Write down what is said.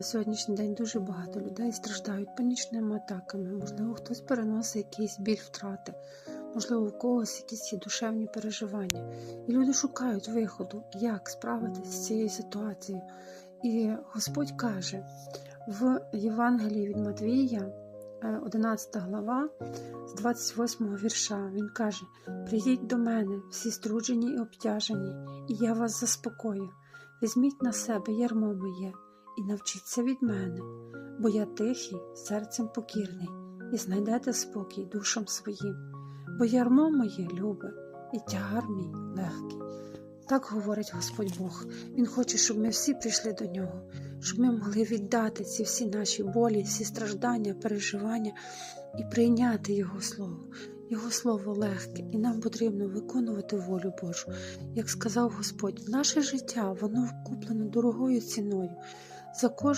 На сьогоднішній день дуже багато людей страждають панічними атаками. Можливо, хтось переносить якийсь біль втрати, можливо, у когось якісь душевні переживання. І люди шукають виходу, як справитися з цією ситуацією. І Господь каже в Євангелії від Матвія, е, 11 глава, з 28 вірша, він каже: Прийдіть до мене, всі струджені і обтяжені, і я вас заспокою. Візьміть на себе ярмо моє і навчіться від мене, бо я тихий, серцем покірний, і знайдете спокій душам своїм, бо ярмо моє любе, і тягар мій легкий. Так говорить Господь Бог. Він хоче, щоб ми всі прийшли до нього, щоб ми могли віддати ці всі наші болі, всі страждання, переживання і прийняти Його Слово. Його слово легке, і нам потрібно виконувати волю Божу. Як сказав Господь, наше життя воно вкуплено дорогою ціною. За кожну